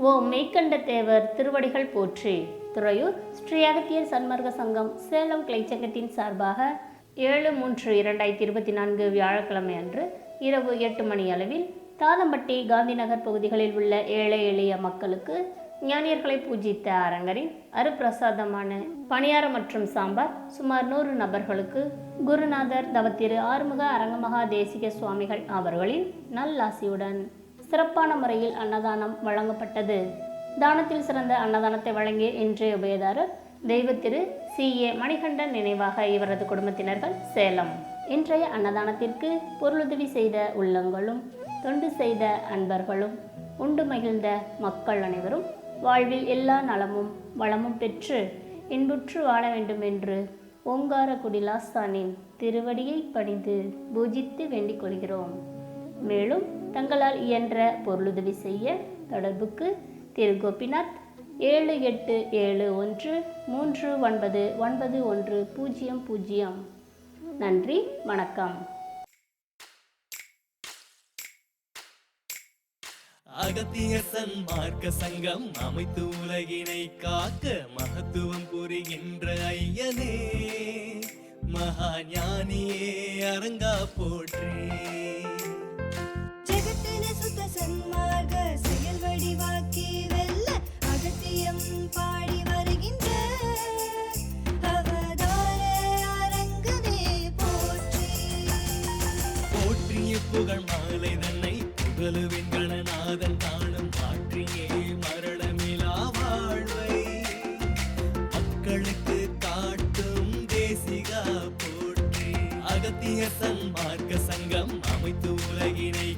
ஓ மெய்கண்ட தேவர் திருவடிகள் போற்றி. துறையூர் ஸ்ரீ அகத்தியர் சன்மார்க்க சங்கம் சேலம் கிளைச்சங்கத்தின் சார்பாக ஏழு மூன்று இரண்டாயிரத்தி இருபத்தி நான்கு வியாழக்கிழமை அன்று இரவு எட்டு மணி அளவில் தாளம்பட்டி காந்திநகர் பகுதிகளில் உள்ள ஏழை எளிய மக்களுக்கு ஞானியர்களை பூஜித்த அரங்கரின் அருப்பிரசாதமான பணியாரம் மற்றும் சாம்பார் சுமார் நூறு நபர்களுக்கு குருநாதர் தவத்திரு ஆறுமுக அரங்கமகா தேசிக சுவாமிகள் அவர்களின் நல்லாசியுடன் சிறப்பான முறையில் அன்னதானம் வழங்கப்பட்டது. தானத்தில் சிறந்த அன்னதானத்தை வழங்கிய இன்றைய உபயதாரர் தெய்வத்திரு சி. ஏ. மணிகண்டன் நினைவாக இவரது குடும்பத்தினர்கள் சேலம். இன்றைய அன்னதானத்திற்கு பொருளுதவி செய்த உள்ளங்களும் தொண்டு செய்த அன்பர்களும் உண்டு மகிழ்ந்த மக்கள் அனைவரும் வாழ்வில் எல்லா நலமும் வளமும் பெற்று இன்புற்று வாழ வேண்டும் என்று ஓங்கார குடிலாஸ்தானின் திருவடியை பணிந்து பூஜித்து வேண்டிக் கொள்கிறோம். மேலும் தங்களால் இயன்ற பொருளுதவி செய்ய தொடர்புக்கு திரு கோபிநாத் ஏழு எட்டு ஏழு ஒன்று மூன்று ஒன்பது ஒன்பது ஒன்று பூஜ்ஜியம் பூஜ்ஜியம். நன்றி வணக்கம். அகத்திய சன்மார்க்க சங்கம் அமைத்து உலகினை காக்க மகத்துவம் புரிகின்ற ஐயனே. மகா ஞானியே அரங்கா போற்றே. திருப்புகழ் மாலை தன்னை புகழுவின் கணநாதன் தானும் மாற்றியே மரணமிலா வாழ்வை. மக்களுக்கு காட்டும் தேசிகா போற்றி அகத்திய சன்மார்க்க சங்கம் அமைத்து உலகினை